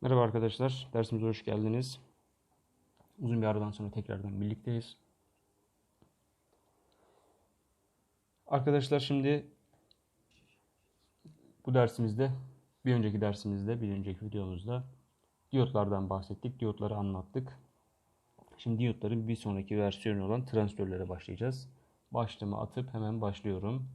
Merhaba arkadaşlar, dersimize hoş geldiniz. Uzun bir aradan sonra tekrardan birlikteyiz. Arkadaşlar şimdi bu dersimizde, bir önceki dersimizde, bir önceki videomuzda diyotlardan bahsettik, diyotları anlattık. Şimdi diyotların bir sonraki versiyonu olan transistörlere başlayacağız. Başlığımı atıp hemen başlıyorum.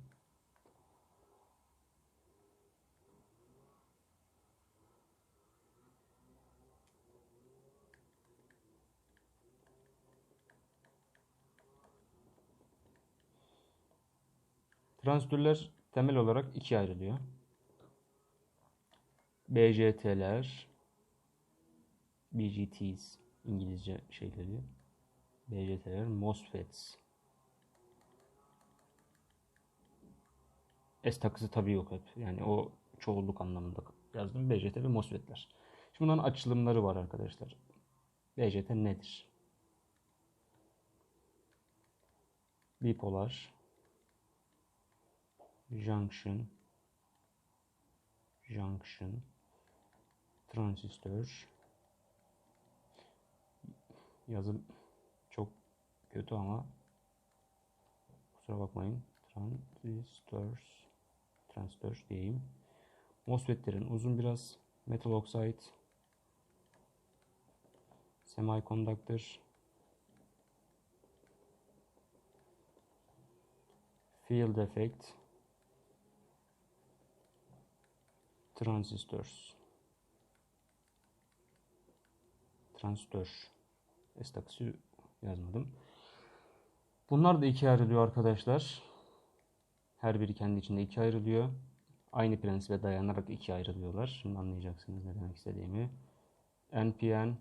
Transistörler temel olarak ikiye ayrılıyor. BJT'ler, BGTs İngilizce şeyleri. BJT'ler, MOSFETs. S takısı tabii yok hep. Yani o çoğulluk anlamında yazdım. BJT ve MOSFET'ler. Şimdi bunların açılımları var arkadaşlar. BJT nedir? Bipolar, junction junction transistör. Yazım çok kötü ama kusura bakmayın. Transistör transistör diyeyim. MOSFET'lerin uzun biraz metal oxide semiconductor field effect transistors transistör S takısı yazmadım. Bunlar da ikiye ayrılıyor arkadaşlar. Her biri kendi içinde ikiye ayrılıyor. Aynı prensibe dayanarak ikiye ayrılıyorlar. Şimdi anlayacaksınız ne demek istediğimi. NPN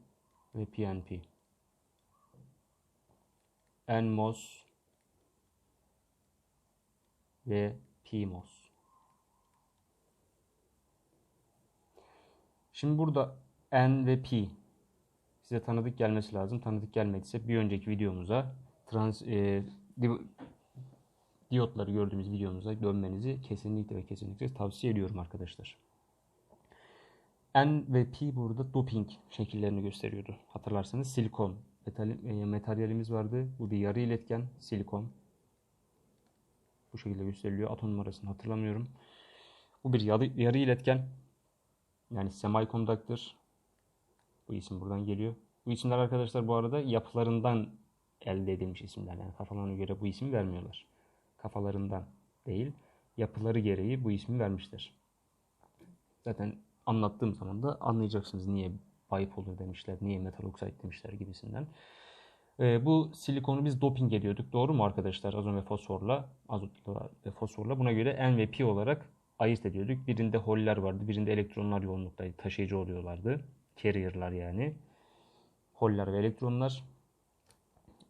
ve PNP. NMOS ve PMOS. Şimdi burada N ve P size tanıdık gelmesi lazım. Tanıdık gelmediyse bir önceki videomuza trans e, diyotları gördüğümüz videomuza dönmenizi kesinlikle ve kesinlikle tavsiye ediyorum arkadaşlar. N ve P burada doping şekillerini gösteriyordu. Hatırlarsanız silikon metal, e, materyalimiz vardı. Bu bir yarı iletken silikon. Bu şekilde gösteriliyor. Atom numarasını hatırlamıyorum. Bu bir yarı iletken yani semiconductor bu isim buradan geliyor. Bu isimler arkadaşlar bu arada yapılarından elde edilmiş isimler. Yani kafalarına göre bu ismi vermiyorlar. Kafalarından değil, yapıları gereği bu ismi vermişler. Zaten anlattığım zaman da anlayacaksınız niye bipolar demişler, niye metal oxide demişler gibisinden. Ee, bu silikonu biz doping ediyorduk. Doğru mu arkadaşlar? Azot ve fosforla, azotla ve fosforla. Buna göre N ve P olarak ayırt ediyorduk. Birinde holler vardı, birinde elektronlar yoğunluktaydı. Taşıyıcı oluyorlardı. Carrier'lar yani. Holler ve elektronlar.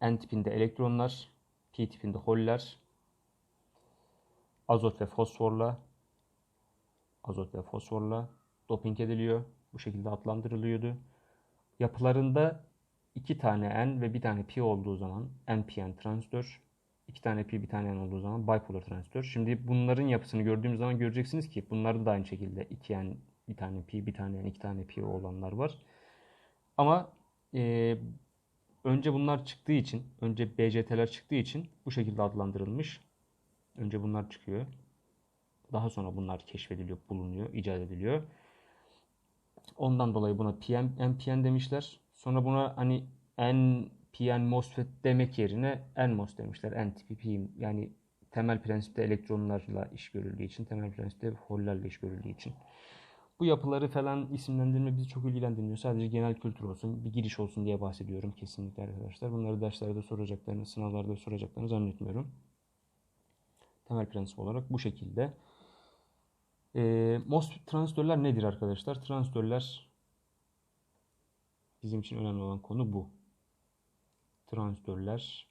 N tipinde elektronlar, P tipinde holler. Azot ve fosforla azot ve fosforla doping ediliyor. Bu şekilde adlandırılıyordu. Yapılarında iki tane N ve bir tane P olduğu zaman NPN transistör, iki tane P bir tane N olduğu zaman bipolar transistör. Şimdi bunların yapısını gördüğümüz zaman göreceksiniz ki bunlarda da aynı şekilde iki N, bir tane P, bir tane N, iki tane P olanlar var. Ama e, önce bunlar çıktığı için, önce BCT'ler çıktığı için bu şekilde adlandırılmış. Önce bunlar çıkıyor. Daha sonra bunlar keşfediliyor, bulunuyor, icat ediliyor. Ondan dolayı buna PM, NPN demişler. Sonra buna hani NPN MOSFET demek yerine NMOS demişler. N tipi P yani temel prensipte elektronlarla iş görüldüğü için, temel prensipte hollerle iş görüldüğü için. Bu yapıları falan isimlendirme bizi çok ilgilendirmiyor. Sadece genel kültür olsun, bir giriş olsun diye bahsediyorum kesinlikle arkadaşlar. Bunları derslerde soracaklarını, sınavlarda soracaklarını zannetmiyorum. Temel prensip olarak bu şekilde. E, MOS transistörler nedir arkadaşlar? Transistörler bizim için önemli olan konu bu. Transistörler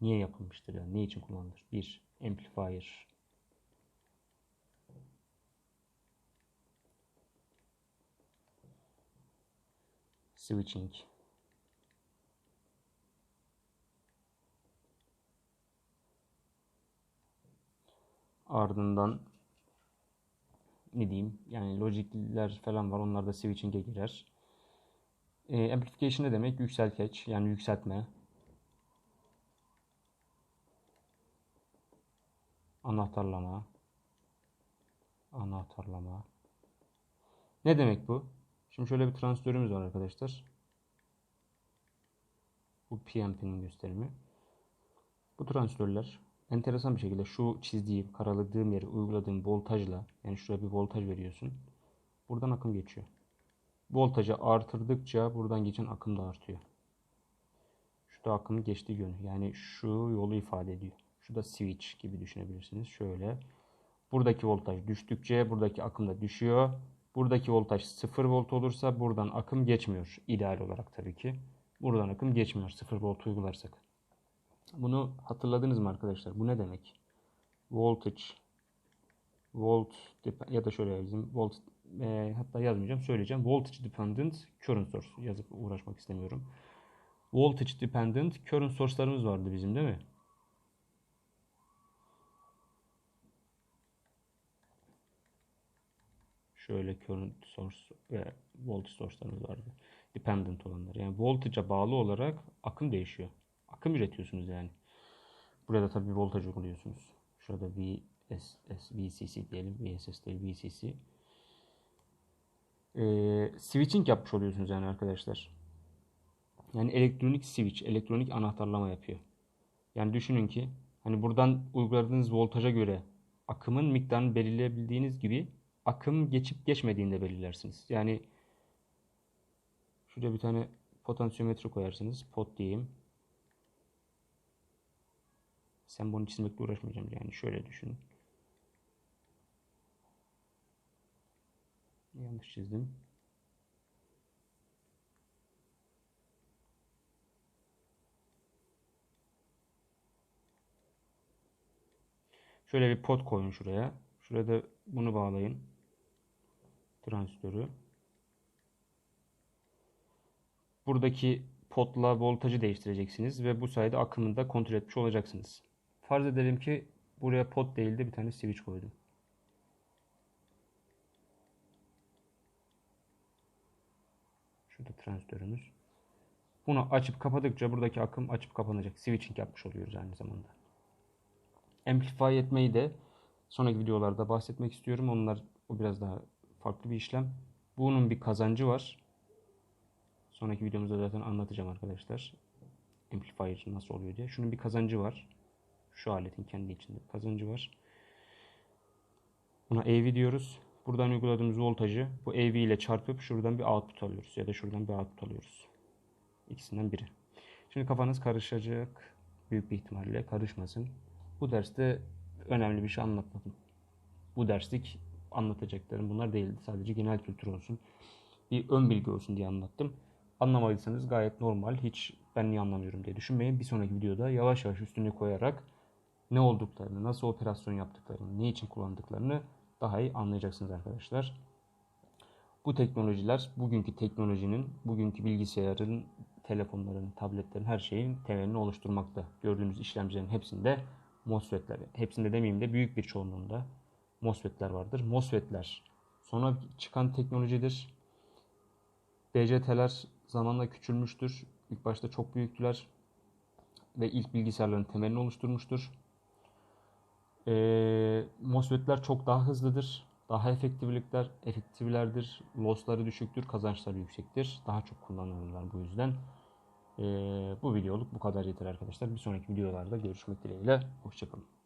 niye yapılmıştır yani ne için kullanılır? Bir, amplifier. Switching. Ardından ne diyeyim yani logikler falan var onlar da switching'e girer. E, amplification ne demek? Yükselteç yani yükseltme. Anahtarlama. Anahtarlama. Ne demek bu? Şimdi şöyle bir transistörümüz var arkadaşlar. Bu PNP'nin gösterimi. Bu transistörler enteresan bir şekilde şu çizdiğim, karaladığım yere uyguladığım voltajla yani şuraya bir voltaj veriyorsun. Buradan akım geçiyor. Voltajı artırdıkça buradan geçen akım da artıyor. Şurada akımın geçtiği yönü. Yani şu yolu ifade ediyor. Şu da switch gibi düşünebilirsiniz. Şöyle. Buradaki voltaj düştükçe buradaki akım da düşüyor. Buradaki voltaj 0 volt olursa buradan akım geçmiyor. İdeal olarak tabii ki. Buradan akım geçmiyor 0 volt uygularsak. Bunu hatırladınız mı arkadaşlar? Bu ne demek? Voltage volt ya da şöyle yazayım. Volt e, hatta yazmayacağım, söyleyeceğim. Voltage dependent current source yazıp uğraşmak istemiyorum. Voltage dependent current source'larımız vardı bizim değil mi? Şöyle current source ve voltage source'larımız vardı. Dependent olanlar. Yani voltage'a bağlı olarak akım değişiyor. Akım üretiyorsunuz yani. Burada tabii voltaj uyguluyorsunuz. Şurada VSS, VCC diyelim. VSS değil VCC. Ee, switching yapmış oluyorsunuz yani arkadaşlar. Yani elektronik switch, elektronik anahtarlama yapıyor. Yani düşünün ki hani buradan uyguladığınız voltaja göre akımın miktarını belirleyebildiğiniz gibi akım geçip geçmediğini de belirlersiniz. Yani şuraya bir tane potansiyometre koyarsınız. Pot diyeyim. Sen bunu çizmekle uğraşmayacağım. Yani şöyle düşün. Yanlış çizdim. Şöyle bir pot koyun şuraya. Şuraya da bunu bağlayın. Transistörü. Buradaki potla voltajı değiştireceksiniz ve bu sayede akımını da kontrol etmiş olacaksınız. Farz edelim ki buraya pot değil de bir tane switch koydum. Şurada transistörümüz. Bunu açıp kapadıkça buradaki akım açıp kapanacak. Switching yapmış oluyoruz aynı zamanda. Amplify etmeyi de sonraki videolarda bahsetmek istiyorum. Onlar o biraz daha farklı bir işlem. Bunun bir kazancı var. Sonraki videomuzda zaten anlatacağım arkadaşlar. Amplifier nasıl oluyor diye. Şunun bir kazancı var. Şu aletin kendi içinde kazancı var. Buna AV diyoruz. Buradan uyguladığımız voltajı bu AV ile çarpıp şuradan bir output alıyoruz. Ya da şuradan bir output alıyoruz. İkisinden biri. Şimdi kafanız karışacak. Büyük bir ihtimalle karışmasın. Bu derste önemli bir şey anlatmadım. Bu derslik anlatacaklarım bunlar değildi. Sadece genel kültür olsun. Bir ön bilgi olsun diye anlattım. Anlamadıysanız gayet normal. Hiç ben niye anlamıyorum diye düşünmeyin. Bir sonraki videoda yavaş yavaş üstüne koyarak ne olduklarını, nasıl operasyon yaptıklarını, ne için kullandıklarını daha iyi anlayacaksınız arkadaşlar. Bu teknolojiler bugünkü teknolojinin, bugünkü bilgisayarın, telefonların, tabletlerin her şeyin temelini oluşturmakta. Gördüğünüz işlemcilerin hepsinde MOSFET'ler, hepsinde demeyeyim de büyük bir çoğunluğunda MOSFET'ler vardır. MOSFET'ler sonra çıkan teknolojidir. BCT'ler zamanla küçülmüştür. İlk başta çok büyüktüler ve ilk bilgisayarların temelini oluşturmuştur. E, MOSFET'ler çok daha hızlıdır. Daha efektiflikler, efektiflerdir. Loss'ları düşüktür, kazançları yüksektir. Daha çok kullanılırlar bu yüzden. E, bu videoluk bu kadar yeter arkadaşlar. Bir sonraki videolarda görüşmek dileğiyle. Hoşçakalın.